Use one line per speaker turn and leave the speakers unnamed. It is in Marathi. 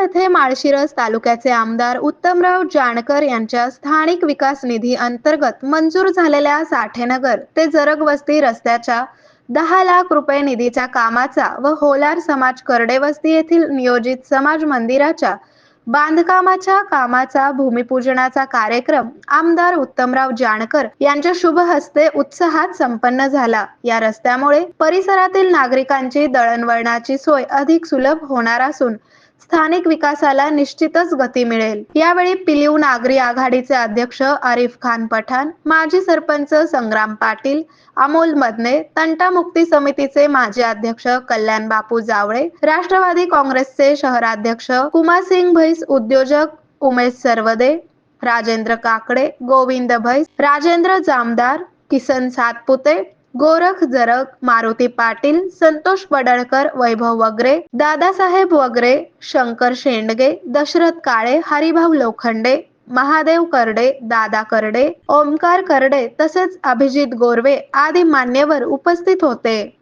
येथे माळशिरस तालुक्याचे आमदार उत्तमराव जानकर यांच्या स्थानिक विकास निधी अंतर्गत मंजूर झालेल्या साठेनगर ते जरग वस्ती रस्त्याच्या दहा लाख रुपये निधीच्या कामाचा व होलार समाज कर्डे वस्ती येथील नियोजित समाज मंदिराच्या बांधकामाच्या कामाचा भूमिपूजनाचा कार्यक्रम आमदार उत्तमराव जानकर यांच्या शुभ हस्ते उत्साहात संपन्न झाला. या रस्त्यामुळे परिसरातील नागरिकांची दळणवळणाची सोय अधिक सुलभ होणार असून स्थानिक विकासाला निश्चितच गती मिळेल. यावेळी पिलिव नागरी आघाडीचे अध्यक्ष आरिफ खान पठाण माजी सरपंच संग्राम पाटील अमोल मदने तंटामुक्ती समितीचे माजी अध्यक्ष कल्याण बापू जावळे राष्ट्रवादी काँग्रेसचे शहराध्यक्ष कुमारसिंग भैस उद्योजक उमेश सर्वदे राजेंद्र काकडे गोविंद भैस राजेंद्र जामदार किसन सातपुते गोरख जरग मारुती पाटील संतोष बडळकर वैभव वगरे दादासाहेब वगरे शंकर शेंडगे दशरथ काळे हरिभाऊ लोखंडे महादेव करडे दादा करडे ओमकार करडे तसेच अभिजित गोरवे आदी मान्यवर उपस्थित होते.